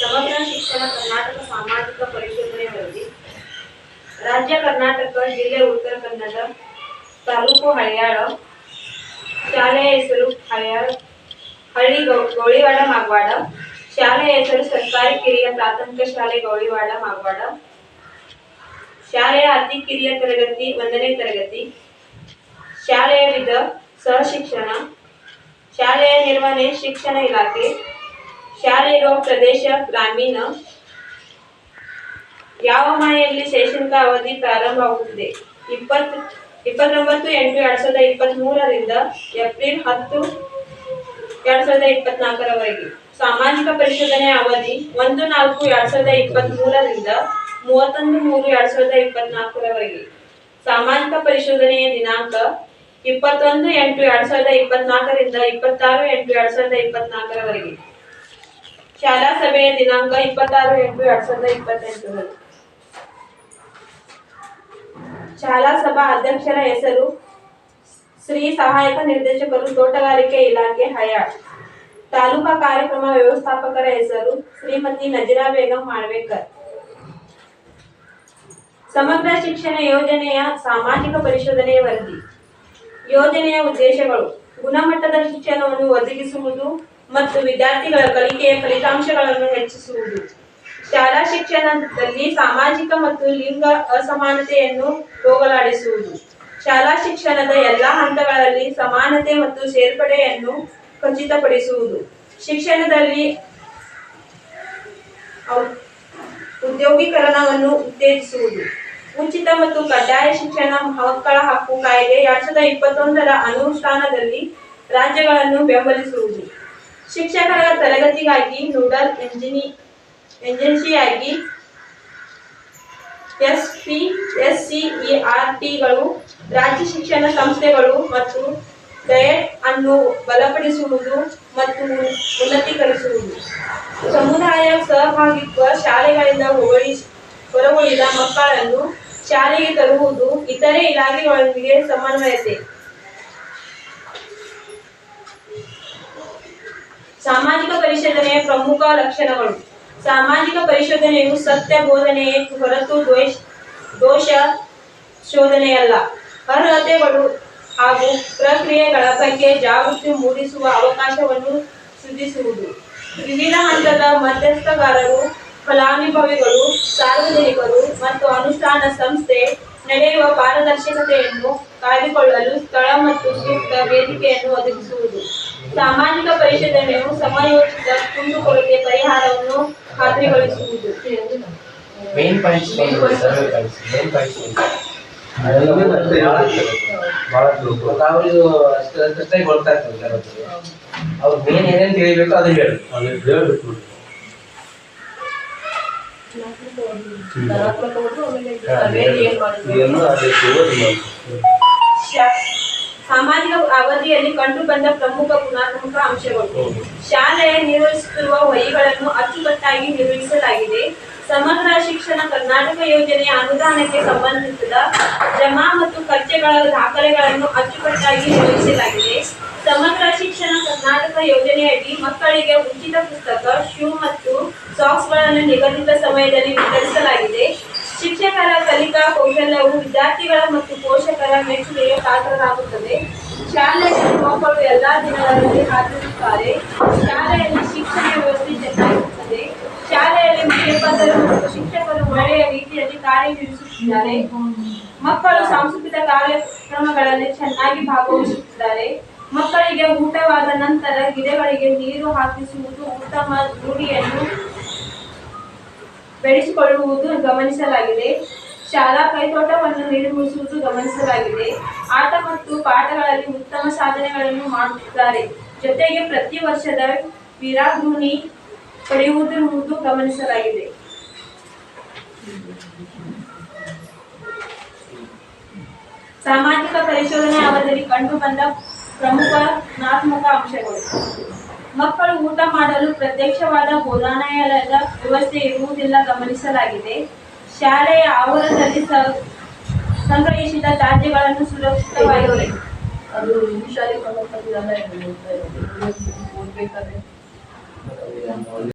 ಸಮಗ್ರ ಶಿಕ್ಷಣ ಕರ್ನಾಟಕ ಸಾಮಾಜಿಕ ಪರಿಶೋಧನೆ ವರದಿ ರಾಜ್ಯ ಕರ್ನಾಟಕ ಜಿಲ್ಲೆ ಉತ್ತರ ಕನ್ನಡ ತಾಲೂಕು ಹಳಿಯಾಳ ಶಾಲೆಯ ಹೆಸರು ಹಳಿಯಾಳ ಹಳ್ಳಿ ಗೌ- ಗೌಳಿವಾಡ ಮಾಗವಾಡ ಶಾಲೆಯ ಹೆಸರು ಸರ್ಕಾರಿ ಕಿರಿಯ ಪ್ರಾಥಮಿಕ ಶಾಲೆ ಗೌಳಿವಾಡ ಮಾಗವಾಡ ಶಾಲೆಯ ಅತಿ ಕಿರಿಯ ತರಗತಿ ಒಂದನೇ ತರಗತಿ ಶಾಲೆಯ ವಿಧ ಸಹಶಿಕ್ಷಣ ಶಾಲೆಯ ನಿರ್ವಹಣೆ ಶಿಕ್ಷಣ ಇಲಾಖೆ ಶಾಲೆ ಇರುವ ಪ್ರದೇಶ ಗ್ರಾಮೀಣ. ಯಾವ ಮನೆಯಲ್ಲಿ ಶೈಕ್ಷಣಿಕ ಅವಧಿ ಪ್ರಾರಂಭವಾಗುತ್ತದೆ? ಇಪ್ಪತ್ತು, ಇಪ್ಪತ್ತೊಂಬತ್ತು ಎಂಟು ಎರಡ್ ಸಾವಿರದ ಇಪ್ಪತ್ತ್ ಮೂರರಿಂದ ಏಪ್ರಿಲ್ ಹತ್ತು ಎರಡ್ ಸಾವಿರದ ಇಪ್ಪತ್ನಾಲ್ಕರವರೆಗೆ. ಸಾಮಾಜಿಕ ಪರಿಶೋಧನೆ ಅವಧಿ ಒಂದು ನಾಲ್ಕು ಎರಡ್ ಸಾವಿರದ ಇಪ್ಪತ್ತ್ ಮೂರರಿಂದ ಮೂವತ್ತೊಂದು ಮೂರು ಎರಡ್ ಸಾವಿರದ ಇಪ್ಪತ್ನಾಲ್ಕರವರೆಗೆ. ಸಾಮಾಜಿಕ ಪರಿಶೋಧನೆಯ ದಿನಾಂಕ ಇಪ್ಪತ್ತೊಂದು ಎಂಟು ಎರಡ್ ಸಾವಿರದ ಇಪ್ಪತ್ನಾಲ್ಕರಿಂದ ಇಪ್ಪತ್ತಾರು ಎಂಟು ಎರಡ್ ಸಾವಿರದ ಇಪ್ಪತ್ನಾಲ್ಕರವರೆಗೆ. ಶಾಲಾ ಸಭೆಯ ದಿನಾಂಕ ಇಪ್ಪತ್ತಾರು ಎಂಟು ಎರಡ್ ಸಾವಿರದ ಇಪ್ಪತ್ತೆಂಟರಲ್ಲಿ ಶಾಲಾ ಸಭಾ ಅಧ್ಯಕ್ಷರ ಹೆಸರು ಶ್ರೀ ಸಹಾಯಕ ನಿರ್ದೇಶಕರು ತೋಟಗಾರಿಕೆ ಇಲಾಖೆ ಹಯಾ ತಾಲೂಕಾ ಕಾರ್ಯಕ್ರಮ ವ್ಯವಸ್ಥಾಪಕರ ಹೆಸರು ಶ್ರೀಮತಿ ನಜರಾ ಬೇಗಂ ಮಾಳ್ವೇಕರ್ ಸಮಗ್ರ ಶಿಕ್ಷಣ ಯೋಜನೆಯ ಸಾಮಾಜಿಕ ಪರಿಶೋಧನೆಯ ವರದಿ. ಯೋಜನೆಯ ಉದ್ದೇಶಗಳು ಗುಣಮಟ್ಟದ ಶಿಕ್ಷಣವನ್ನು ಒದಗಿಸುವುದು ಮತ್ತು ವಿದ್ಯಾರ್ಥಿಗಳ ಕಲಿಕೆಯ ಫಲಿತಾಂಶಗಳನ್ನು ಹೆಚ್ಚಿಸುವುದು. ಶಾಲಾ ಶಿಕ್ಷಣದಲ್ಲಿ ಸಾಮಾಜಿಕ ಮತ್ತು ಲಿಂಗ ಅಸಮಾನತೆಯನ್ನು ಹೋಗಲಾಡಿಸುವುದು. ಶಾಲಾ ಶಿಕ್ಷಣದ ಎಲ್ಲಾ ಹಂತಗಳಲ್ಲಿ ಸಮಾನತೆ ಮತ್ತು ಸೇರ್ಪಡೆಯನ್ನು ಖಚಿತಪಡಿಸುವುದು. ಶಿಕ್ಷಣದಲ್ಲಿ ಉದ್ಯೋಗೀಕರಣವನ್ನು ಉತ್ತೇಜಿಸುವುದು. ಉಚಿತ ಮತ್ತು ಕಡ್ಡಾಯ ಶಿಕ್ಷಣ ಮಕ್ಕಳ ಹಕ್ಕು, ಕಾಯ್ದೆ ಎರಡ್ ಸಾವಿರದ ಇಪ್ಪತ್ತೊಂದರ ಅನುಷ್ಠಾನದಲ್ಲಿ ರಾಜ್ಯಗಳನ್ನು ಬೆಂಬಲಿಸುವುದು. ಶಿಕ್ಷಕರ ತರಗತಿಗಾಗಿ ನೂಡಲ್ ಎಂಜಿನಿ ಏಜೆನ್ಸಿಯಾಗಿ ಆರ್ ಟಿಗಳು ರಾಜ್ಯ ಶಿಕ್ಷಣ ಸಂಸ್ಥೆಗಳು ಮತ್ತು ಡಯಟ್ ಅನ್ನು ಬಲಪಡಿಸುವುದು ಮತ್ತು ಉನ್ನತೀಕರಿಸುವುದು. ಸಮುದಾಯ ಸಹಭಾಗಿತ್ವ ಶಾಲೆಗಳಿಂದ ಹೊರಗುಳಿ ಹೊರಗುಳಿದ ಮಕ್ಕಳನ್ನು ಶಾಲೆಗೆ ತರುವುದು ಇತರೆ ಇಲಾಖೆಗಳೊಂದಿಗೆ ಸಮನ್ವಯತೆ. ಸಾಮಾಜಿಕ ಪರಿಶೋಧನೆಯ ಪ್ರಮುಖ ಲಕ್ಷಣಗಳು. ಸಾಮಾಜಿಕ ಪರಿಶೋಧನೆಯು ಸತ್ಯ ಬೋಧನೆಯೇ ಹೊರತು ದ್ವೇಷ, ದೋಷ ಶೋಧನೆಯಲ್ಲ. ಅರ್ಹತೆಗಳು ಹಾಗೂ ಪ್ರಕ್ರಿಯೆಗಳ ಬಗ್ಗೆ ಜಾಗೃತಿ ಮೂಡಿಸುವ ಅವಕಾಶವನ್ನು ಸೃಜಿಸುವುದು. ವಿವಿಧ ಹಂತದ ಮಧ್ಯಸ್ಥಗಾರರು, ಫಲಾನುಭವಿಗಳು, ಸಾರ್ವಜನಿಕರು ಮತ್ತು ಅನುಷ್ಠಾನ ಸಂಸ್ಥೆ ನಡೆಯುವ ಪಾರದರ್ಶಕತೆಯನ್ನು ಕಾಯ್ದುಕೊಳ್ಳಲು ಸ್ಥಳ ಮತ್ತು ಸೂಕ್ತ ವೇದಿಕೆಯನ್ನು ಒದಗಿಸುವುದು. ಸಾಮಾಜಿಕ ಪರಿಶೋಧನೆಯು ಸಮಯೋಚಿತ ಕುಂದುಕೊರತೆ ಪರಿಹಾರವನ್ನು ಖಾತ್ರಿಗೊಳಿಸುವುದು ಮೇನ್ ಪಾಯಿಂಟ್ಸ್ ಮೇನ್ ಪಾಯಿಂಟ್ಸ್ ಅಷ್ಟು ಗೊತ್ತಾ ಇರ್ತದೆ. ಅವ್ರು. ಮೇನ್ ಏನೇನ್ ತಿಳಿಬೇಕು ಅದು ಹೇಳು ಹೇಳ್ಬೇಕು ಸಾಮಾಜಿಕ ಅವಧಿಯಲ್ಲಿ ಕಂಡು ಬಂದ ಪ್ರಮುಖ ಗುಣಾತ್ಮಕ ಅಂಶಗಳು. ಶಾಲೆ ನಿರ್ವಹಿಸುತ್ತಿರುವ ವಹಿಗಳನ್ನು ಅಚ್ಚುಕಟ್ಟಾಗಿ ನಿರ್ವಹಿಸಲಾಗಿದೆ. ಸಮಗ್ರ ಶಿಕ್ಷಣ ಕರ್ನಾಟಕ ಯೋಜನೆಯ ಅನುದಾನಕ್ಕೆ ಸಂಬಂಧಿಸಿದ ಜಮಾ ಮತ್ತು ಖರ್ಚೆಗಳ ದಾಖಲೆಗಳನ್ನು ಅಚ್ಚುಕಟ್ಟಾಗಿ ನಿರ್ವಹಿಸಲಾಗಿದೆ. ಸಮಗ್ರ ಶಿಕ್ಷಣ ಕರ್ನಾಟಕ ಯೋಜನೆಯಡಿ ಮಕ್ಕಳಿಗೆ ಉಚಿತ ಪುಸ್ತಕ, ಶೂ ಮತ್ತು ಸಾಕ್ಸ್ಗಳನ್ನು ನಿಗದಿತ ಸಮಯದಲ್ಲಿ ವಿತರಿಸಲಾಗಿದೆ. ಶಿಕ್ಷಕರ ಕಲಿಕಾ ಕೌಶಲ್ಯವು ವಿದ್ಯಾರ್ಥಿಗಳ ಮತ್ತು ಪೋಷಕರ ಮೆಚ್ಚುಗೆಗೆ ಪಾತ್ರರಾಗುತ್ತದೆ. ಮಕ್ಕಳು ಎಲ್ಲಾ ದಿನಗಳಲ್ಲಿ ಹಾಜರಿರುತ್ತಾರೆ. ಶಾಲೆಯಲ್ಲಿ ಶಿಕ್ಷಣ ವ್ಯವಸ್ಥೆ ಚೆನ್ನಾಗಿರುತ್ತದೆ. ಶಾಲೆಯಲ್ಲಿ ಮುಖ್ಯೋಪಾಧ್ಯಾಯರು ಶಿಕ್ಷಕರು ಒಳ್ಳೆಯ ರೀತಿಯಲ್ಲಿ ಕಾರ್ಯನಿರ್ವಹಿಸುತ್ತಿದ್ದಾರೆ ಮಕ್ಕಳು ಸಾಂಸ್ಕೃತಿಕ ಕಾರ್ಯಕ್ರಮಗಳಲ್ಲಿ ಚೆನ್ನಾಗಿ ಭಾಗವಹಿಸುತ್ತಿದ್ದಾರೆ. ಮಕ್ಕಳಿಗೆ ಊಟವಾದ ನಂತರ ಗಿಡಗಳಿಗೆ ನೀರು ಹಾಕಿಸುವುದು ಉತ್ತಮ ರೂಢಿಯನ್ನು ಬೆಳೆಸಿಕೊಳ್ಳುವುದು ಗಮನಿಸಲಾಗಿದೆ. ಶಾಲಾ ಕೈತೋಟವನ್ನು ನಿರ್ಮಿಸುವುದು ಗಮನಿಸಲಾಗಿದೆ. ಆಟ ಪಾಠಗಳಲ್ಲಿ ಉತ್ತಮ ಸಾಧನೆಗಳನ್ನು ಮಾಡುತ್ತಿದ್ದಾರೆ. ಜೊತೆಗೆ ಪ್ರತಿ ವರ್ಷದ ವೀರಾಗೃಹಿ ಪಡೆಯುವುದಿರುವುದು ಗಮನಿಸಲಾಗಿದೆ. ಸಾಮಾಜಿಕ ಪರಿಶೋಧನೆ ಅವಧಿಯಲ್ಲಿ ಕಂಡುಬಂದ ಪ್ರಮುಖ ಗುಣಾತ್ಮಕ ಅಂಶಗಳು. ಮಕ್ಕಳು ಊಟ ಮಾಡಲು ಪ್ರತ್ಯಕ್ಷವಾದ ಬೋಧನಾಲಯದ ವ್ಯವಸ್ಥೆ ಇರುವುದಿಲ್ಲ ಗಮನಿಸಲಾಗಿದೆ. ಶಾಲೆಯ ಆವರಣದಲ್ಲಿ ಸ- ಸಂಗ್ರಹಿಸಿದ ತ್ಯಾಜ್ಯಗಳನ್ನು ಸುರಕ್ಷಿತವಾಗಿ ಅದು ಸಂಬಂಧಪಟ್ಟಿದ್ದಲ್ಲ ಓದ್ಬೇಕಾದ್ರೆ